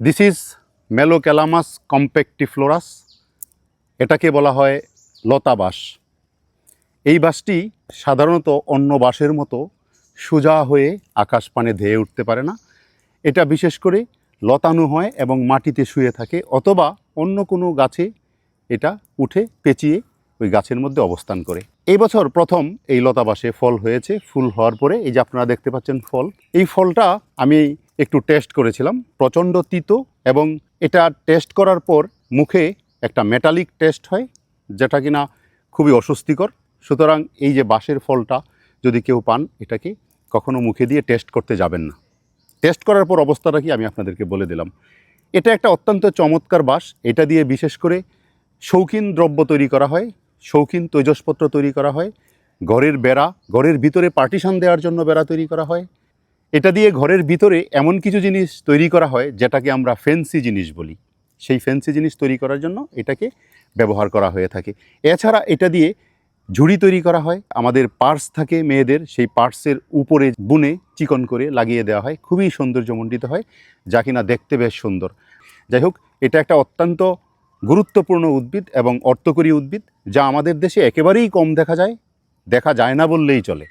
This is মেলোক্যালামাস কম্পেক্টিফ্লোরাস এটাকে বলা হয় লতা বাঁশ এই বাসটি সাধারণত অন্য বাসের মতো সোজা হয়ে আকাশ পানে ধেয়ে উঠতে পারে না। এটা বিশেষ করে লতানো হয় এবং মাটিতে শুয়ে থাকে অথবা অন্য কোনো গাছে এটা উঠে পেঁচিয়ে ওই গাছের মধ্যে অবস্থান করে। এই বছর প্রথম এই লতাবাসে ফল হয়েছে। ফুল হওয়ার পরে এই যে আপনারা দেখতে পাচ্ছেন ফল, এই ফলটা আমি একটু টেস্ট করেছিলাম, প্রচণ্ড তিতো এবং এটা টেস্ট করার পর মুখে একটা মেটালিক টেস্ট হয়, যেটা কিনা খুবই অস্বস্তিকর। সুতরাং এই যে বাঁশের ফলটা যদি কেউ পান, এটাকে কখনো মুখে দিয়ে টেস্ট করতে যাবেন না। টেস্ট করার পর অবস্থাটা কি আমি আপনাদেরকে বলে দিলাম। এটা একটা অত্যন্ত চমৎকার বাঁশ, এটা দিয়ে বিশেষ করে শৌখিন দ্রব্য তৈরি করা হয়, শৌখিন তৈজসপত্র তৈরি করা হয়, ঘরের বেড়া, ঘরের ভিতরে পার্টিশন দেওয়ার জন্য বেড়া তৈরি করা হয় এটা দিয়ে ঘরের ভিতরে এমন কিছু জিনিস তৈরি করা হয় যেটাকে আমরা ফেন্সি জিনিস বলি। সেই ফেন্সি জিনিস তৈরি করার জন্য এটাকে ব্যবহার করা হয়ে থাকে। এছাড়া এটা দিয়ে ঝুড়ি তৈরি করা হয়। আমাদের পার্স থাকে মেয়েদের, সেই পার্সের উপরে বুনে চিকন করে লাগিয়ে দেওয়া হয়। খুবই সৌন্দর্যমণ্ডিত হয়, যা কিনা দেখতে বেশ সুন্দর। যাই হোক, এটা একটা অত্যন্ত গুরুত্বপূর্ণ উদ্ভিদ এবং অর্থকরী উদ্ভিদ, যা আমাদের দেশে একেবারেই কম দেখা যায় দেখা যায় না বললেই চলে।